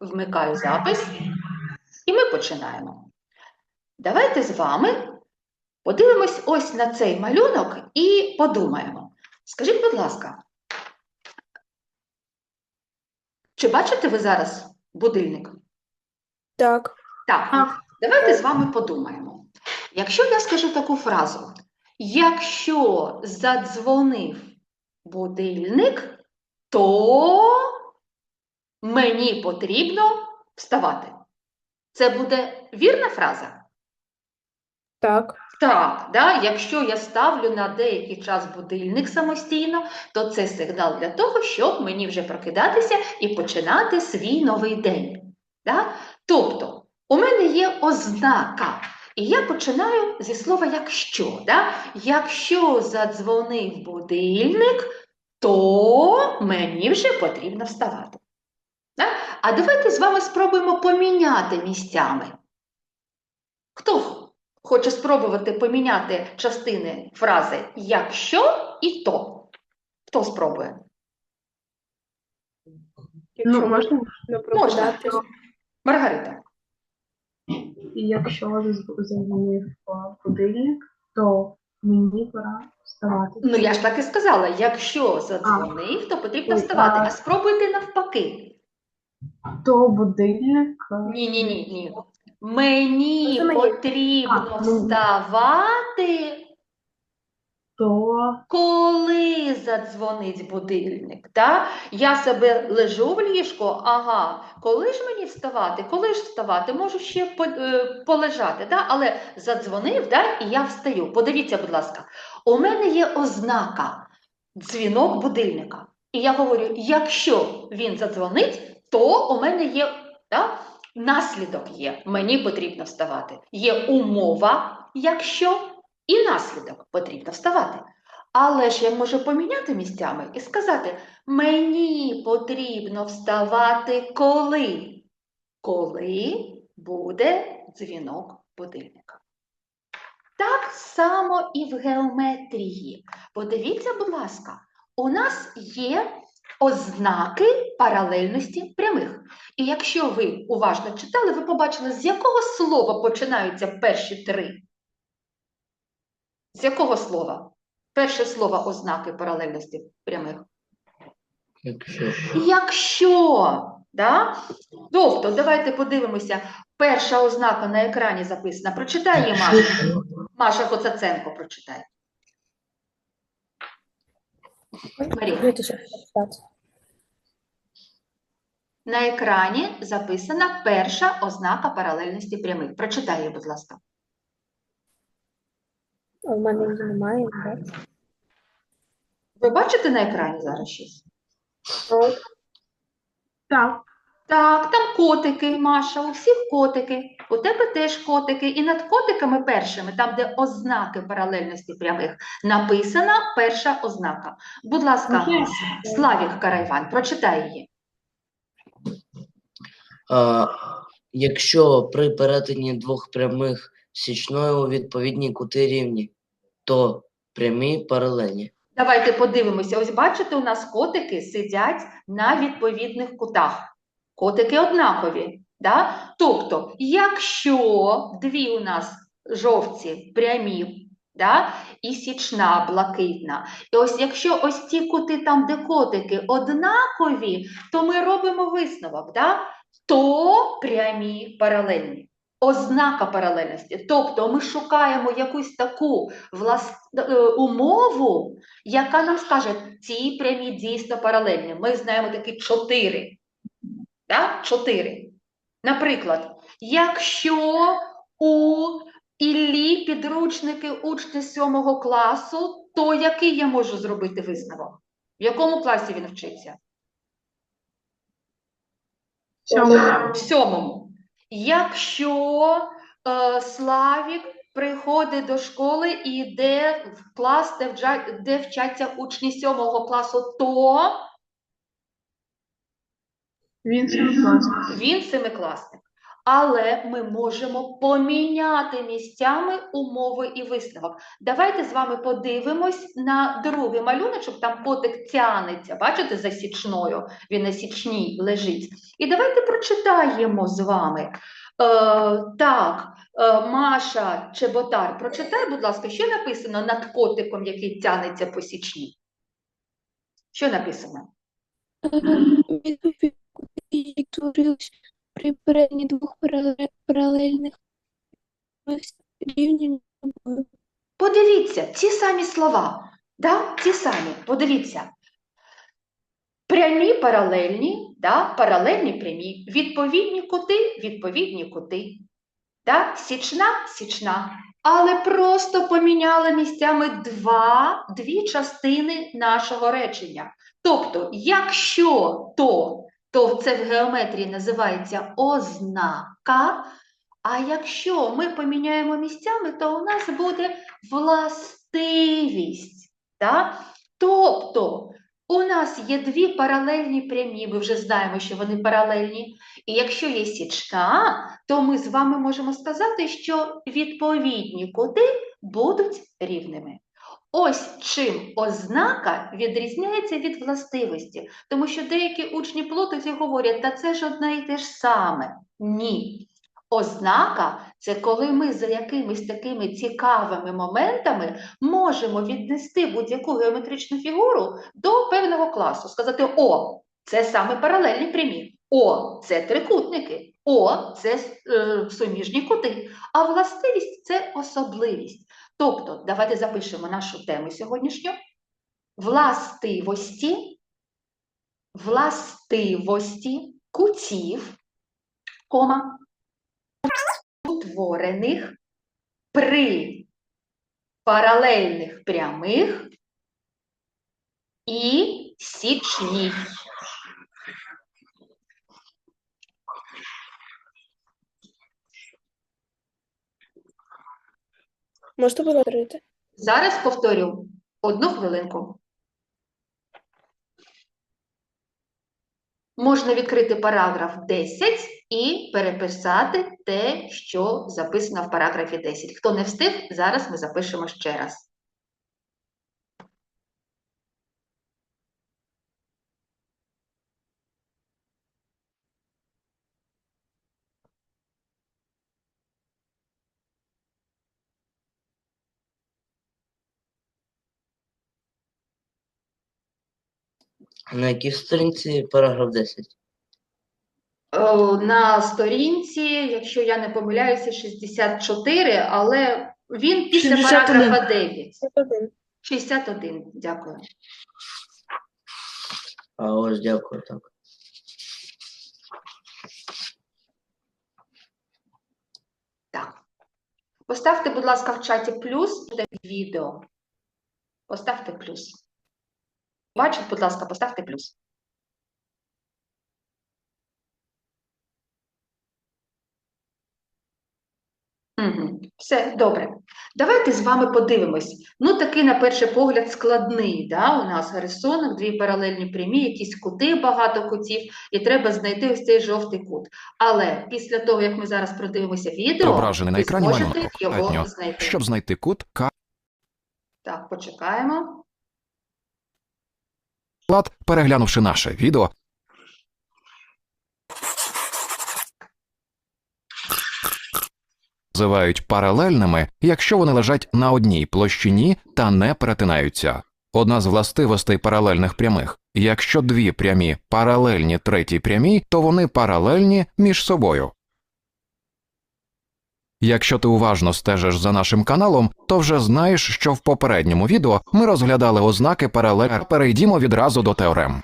вмикаю запис, і ми починаємо. Давайте з вами подивимось ось на цей малюнок і подумаємо. Скажіть, будь ласка, чи бачите ви зараз будильник? Так. Так, давайте з вами подумаємо. Якщо я скажу таку фразу: якщо задзвонив будильник, то мені потрібно вставати. Це буде вірна фраза? Так. Так, да? якщо я ставлю на деякий час будильник самостійно, то це сигнал для того, щоб мені вже прокидатися і починати свій новий день. Да? Тобто, у мене є ознака, і я починаю зі слова якщо. Да? Якщо задзвонив будильник, то мені вже потрібно вставати. А давайте з вами спробуємо поміняти місцями. Хто хоче спробувати поміняти частини фрази якщо і то? Хто спробує? Якщо Ну, можна не прокидатись. Маргарита. І якщо заз- е, будильник, то мені пора вставати. Ну, я ж так і сказала, якщо задзвонив, то потрібно вставати. А спробуйте навпаки. То будильник е, Ні, ні, ні, ні. Мені Це мені. потрібно А, ну. вставати, то коли задзвонить будильник. Да? Я себе лежу в ліжку, ага, коли ж мені вставати? Коли ж вставати? Можу ще по- е, полежати, да? але задзвонив, да? і я встаю. Подивіться, будь ласка, у мене є ознака дзвінок будильника. І я говорю: якщо він задзвонить, то у мене є да? наслідок є. Мені потрібно вставати. Є умова, якщо і наслідок потрібно вставати. Але ж я можу поміняти місцями і сказати: мені потрібно вставати коли? Коли буде дзвінок будильника. Так само і в геометрії. Подивіться, будь ласка, у нас є ознаки паралельності прямих. І якщо ви уважно читали, ви побачили, з якого слова починаються перші три. З якого слова? Перше слово ознаки паралельності прямих. Якщо Якщо, да? Тобто, давайте подивимося. Перша ознака на екрані записана. Прочитай її, Маша. Маша Коцаценко прочитай. Марія. На екрані записана перша ознака паралельності прямих. Прочитай її, будь ласка. В мене її немає. Так? Ви бачите на екрані зараз щось? так, Так, там котики, Маша, у всіх котики. У тебе теж котики. І над котиками першими, там, де ознаки паралельності прямих, написана перша ознака. Будь ласка, Славік Карайван, прочитай її. а, якщо при перетині двох прямих січною відповідні кути рівні, то прямі паралельні. Давайте подивимося. Ось бачите, у нас котики сидять на відповідних кутах. Котики однакові. Да? Тобто, якщо дві у нас жовті прямі, да? і січна блакитна, і ось якщо ось ці кути там, де котики однакові, то ми робимо висновок, да? то прямі паралельні. Ознака паралельності. Тобто ми шукаємо якусь таку влас... е, умову, яка нам скаже, ці прямі дійсно паралельні. Ми знаємо такі чотири. Так? Чотири. Наприклад, якщо у Іллі підручники учні сьомого класу, то який я можу зробити висновок? В якому класі він вчиться? В сьомому. Якщо е, Славік приходить до школи і йде в клас, де, вджа- де вчаться учні сьомого класу, то він семикласник. він семикласник. але ми можемо поміняти місцями умови і висновок. Давайте з вами подивимось на другий малюночок, там котик тянеться, бачите, за січною, він на січній лежить. І давайте прочитаємо з вами. Е, так, е, Маша Чеботар, прочитай, будь ласка, що написано над котиком, який тянеться по січні? Що написано? Які творились при перетині двох паралельних рівнів. Подивіться, ті самі слова, да? ті самі, подивіться. Прямі паралельні, да? паралельні прямі, відповідні кути, відповідні кути. Да? Січна, січна. Але просто поміняли місцями два, дві частини нашого речення. Тобто, якщо то, то це в геометрії називається ознака, а якщо ми поміняємо місцями, то у нас буде властивість. Так? Тобто у нас є дві паралельні прямі, ми вже знаємо, що вони паралельні. І якщо є січка, то ми з вами можемо сказати, що відповідні кути будуть рівними. Ось чим ознака відрізняється від властивості, тому що деякі учні плутають і говорять, та це ж одне і те ж саме. Ні. Ознака це коли ми за якимись такими цікавими моментами можемо віднести будь-яку геометричну фігуру до певного класу. Сказати: о, це саме паралельні прямі, о, це трикутники, о, це е, суміжні кути. А властивість це особливість. Тобто, давайте запишемо нашу тему сьогоднішню. Властивості, властивості кутів, кома, утворених при паралельних прямих і січній. Можете повторити? Зараз повторю одну хвилинку. Можна відкрити параграф 10 і переписати те, що записано в параграфі 10. Хто не встиг, зараз ми запишемо ще раз. На якій сторінці параграф 10? О, На сторінці, якщо я не помиляюся, 64, але він після 61. параграфа 9. Один. 61, дякую. А ось дякую, так. Так. Поставте, будь ласка, в чаті плюс буде відео. Поставте плюс. Бачите, будь ласка, поставте плюс. Угу. Все, добре. Давайте з вами подивимось. Ну, такий, на перший погляд, складний, да? у нас рисунок, дві паралельні прямі, якісь кути, багато кутів, і треба знайти ось цей жовтий кут. Але після того, як ми зараз продивимося відео, Зображений на ви екрані зможете малюнок. його знайти. Щоб знайти кут, Так, почекаємо. Клад, переглянувши наше відео, називають паралельними, якщо вони лежать на одній площині та не перетинаються. Одна з властивостей паралельних прямих. Якщо дві прямі паралельні третій прямій, то вони паралельні між собою. Якщо ти уважно стежиш за нашим каналом, то вже знаєш, що в попередньому відео ми розглядали ознаки паралель. Перейдімо відразу до теорем.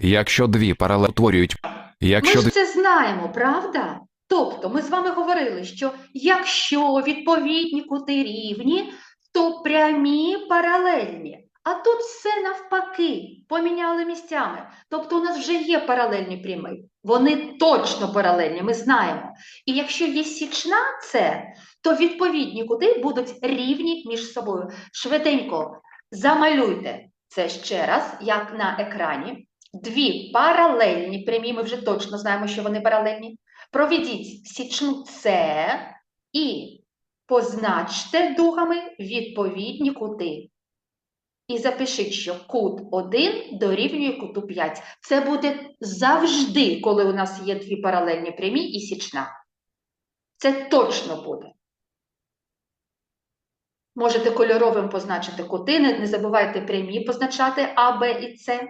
Якщо дві паралелі утворюють, якщо Ми ж це знаємо, правда? Тобто, ми з вами говорили, що якщо відповідні кути рівні, то прямі паралельні. А тут все навпаки, поміняли місцями. Тобто у нас вже є паралельні прямі. Вони точно паралельні, ми знаємо. І якщо є січна це, то відповідні кути будуть рівні між собою. Швиденько замалюйте це ще раз, як на екрані. дві паралельні прямі, ми вже точно знаємо, що вони паралельні. Проведіть січну С і позначте дугами відповідні кути. І запишіть, що кут 1 дорівнює куту 5. Це буде завжди, коли у нас є дві паралельні прямі і січна. Це точно буде. Можете кольоровим позначити кути, не, забувайте прямі позначати А, Б і С.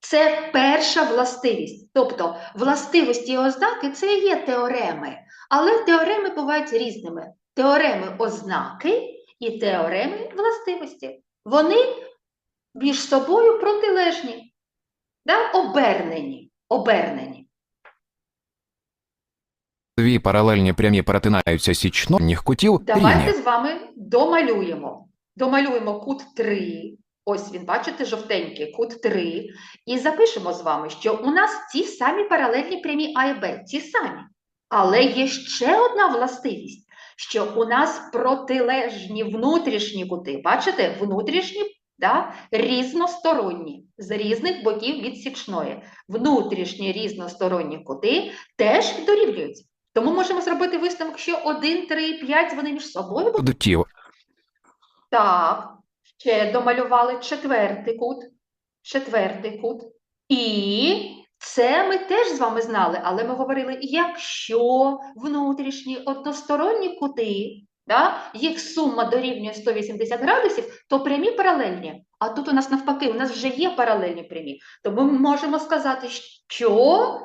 Це перша властивість. Тобто властивості і ознаки це є теореми. Але теореми бувають різними. Теореми ознаки і теореми властивості. Вони між собою протилежні, да? обернені. обернені. Дві паралельні прямі перетинаються січних кутів Давайте рівні. з вами домалюємо. Домалюємо кут 3. Ось він, бачите, жовтенький кут 3. І запишемо з вами, що у нас ті самі паралельні прямі А і Б, ті самі. Але є ще одна властивість, що у нас протилежні внутрішні кути. Бачите, внутрішні да, різносторонні, з різних боків від січної. Внутрішні різносторонні кути теж дорівнюють. Тому можемо зробити висновок, що 1, 3, 5 вони між собою будуть. Так, ще домалювали четвертий кут. Четвертий кут. І це ми теж з вами знали, але ми говорили, якщо внутрішні односторонні кути, да, їх сума дорівнює 180 градусів, то прямі паралельні. А тут у нас навпаки, у нас вже є паралельні прямі. Тому ми можемо сказати, що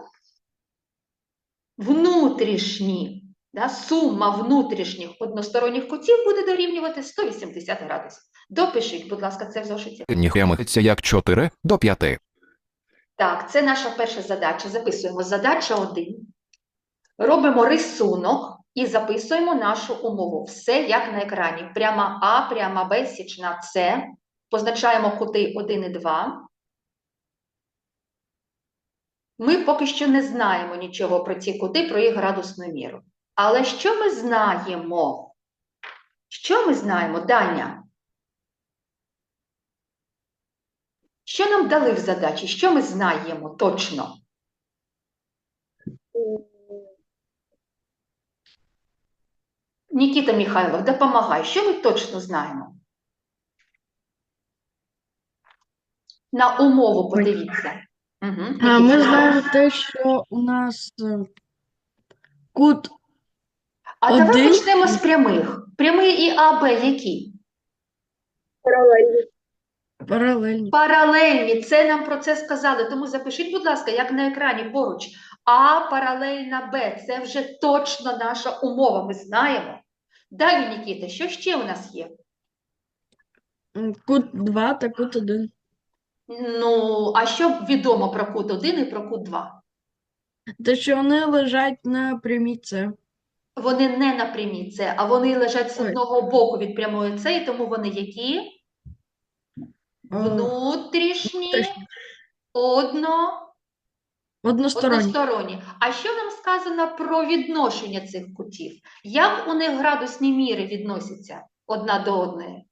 внутрішні, да, сума внутрішніх односторонніх кутів буде дорівнювати 180 градусів. Допишіть, будь ласка, це в зошиті. прямих як 4 до 5. Так, це наша перша задача. Записуємо задача 1. Робимо рисунок і записуємо нашу умову. Все як на екрані. Пряма А, пряма Б, січна С. Позначаємо кути 1 і 2. Ми поки що не знаємо нічого про ці кути, про їх градусну міру. Але що ми знаємо? Що ми знаємо, Даня? Що нам дали в задачі? Що ми знаємо точно? Нікіта Михайлов, допомагай. Що ми точно знаємо? На умову подивіться. Угу. А, Ми знаємо те, що у нас е, кут А давай почнемо з прямих. Прямий і АБ які? паралельні. Паралельні, Паралельні. це нам про це сказали. Тому запишіть, будь ласка, як на екрані поруч. А паралельна Б. Це вже точно наша умова, ми знаємо. Далі, Нікіта, що ще у нас є? Кут 2 та кут 1. Ну, а що відомо про кут 1 і про кут 2? Те, що вони лежать на прямій С. Вони не на прямій С, а вони лежать з одного боку від прямої С, і тому вони які? Внутрішні. одно, Односторонні. односторонні. А що нам сказано про відношення цих кутів? Як у них градусні міри відносяться одна до одної?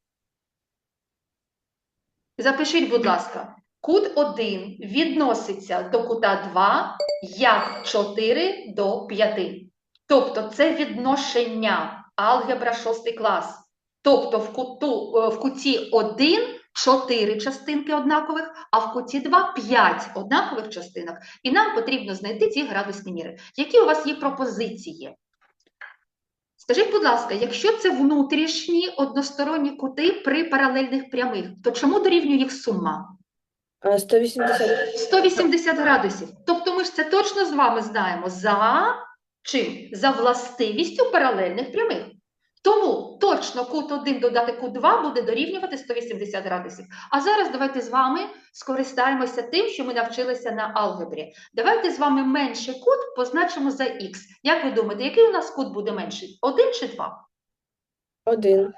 Запишіть, будь ласка, кут 1 відноситься до кута 2 як 4 до 5. Тобто це відношення алгебра 6 клас. Тобто в, куту, е, в куті 1 4 частинки однакових, а в куті 2 5 однакових частинок. І нам потрібно знайти ці градусні міри. Які у вас є пропозиції? Скажіть, будь ласка, якщо це внутрішні односторонні кути при паралельних прямих, то чому дорівнює їх сума? 180. 180 градусів. Тобто ми ж це точно з вами знаємо за чим? За властивістю паралельних прямих. Тому точно кут 1 додати кут 2 буде дорівнювати 180 градусів. А зараз давайте з вами скористаємося тим, що ми навчилися на алгебрі. Давайте з вами менший кут позначимо за х. Як ви думаєте, який у нас кут буде менший? 1 чи 2? Один.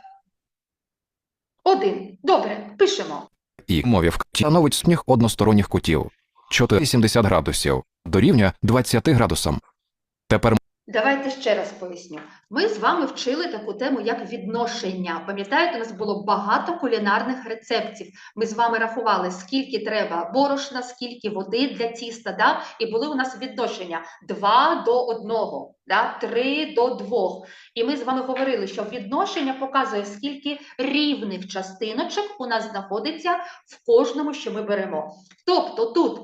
1. Добре, пишемо. І мові становить сніг односторонніх кутів 480 градусів дорівнює 20 градусам. Тепер Давайте ще раз поясню. Ми з вами вчили таку тему, як відношення. Пам'ятаєте, у нас було багато кулінарних рецептів. Ми з вами рахували, скільки треба борошна, скільки води для тіста, да? і були у нас відношення 2 до 1, да? 3 до 2. І ми з вами говорили, що відношення показує, скільки рівних частиночок у нас знаходиться в кожному, що ми беремо. Тобто тут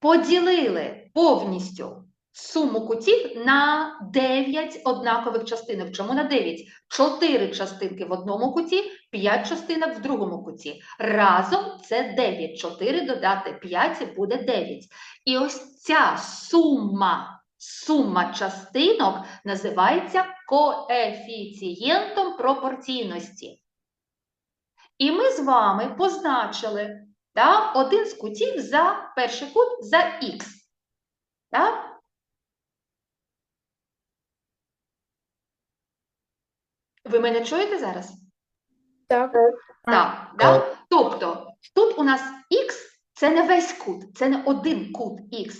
поділили повністю суму кутів на 9 однакових частинок. Чому на 9? 4 частинки в одному куті, 5 частинок в другому куті. Разом це 9. 4 додати 5 буде 9. І ось ця сума, сума частинок називається коефіцієнтом пропорційності. І ми з вами позначили да, один з кутів за перший кут за х. Так? Ви мене чуєте зараз? Так. Так, да? Тобто тут у нас х це не весь кут, це не один кут х.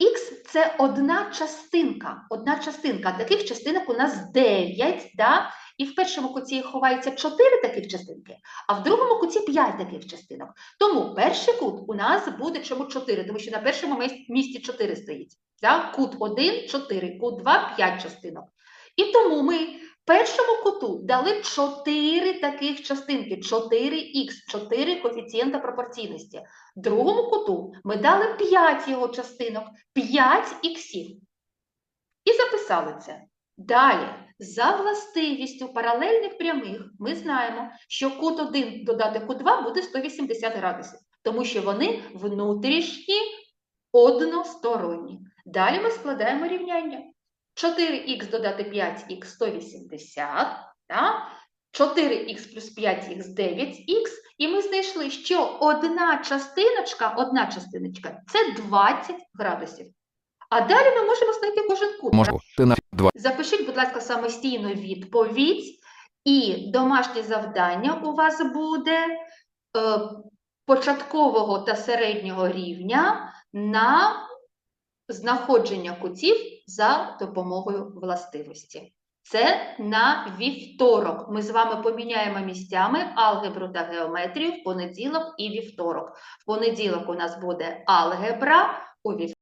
Х це одна частинка. Одна частинка. Таких частинок у нас 9, да? і в першому куті ховається 4 таких частинки, а в другому куті 5 таких частинок. Тому перший кут у нас буде чому 4, тому що на першому місці 4 стоїть. Да? Кут 1 – 4, кут 2 – 5 частинок. І тому ми першому куту дали 4 таких частинки, 4х, 4 коефіцієнта пропорційності. Другому куту ми дали 5 його частинок, 5 іксів. І записали це. Далі, за властивістю паралельних прямих, ми знаємо, що кут 1 додати кут 2 буде 180 градусів, тому що вони внутрішні односторонні. Далі ми складаємо рівняння. 4х додати 5х 180, так? 4х плюс 5х 9х, і ми знайшли, що одна частиночка, одна частиночка це 20 градусів. А далі ми можемо знайти кожен кут. Можу, Запишіть, будь ласка, самостійно відповідь, і домашнє завдання у вас буде е, початкового та середнього рівня на знаходження кутів за допомогою властивості. Це на вівторок. Ми з вами поміняємо місцями алгебру та геометрію в понеділок і вівторок. В понеділок у нас буде алгебра, у вівторок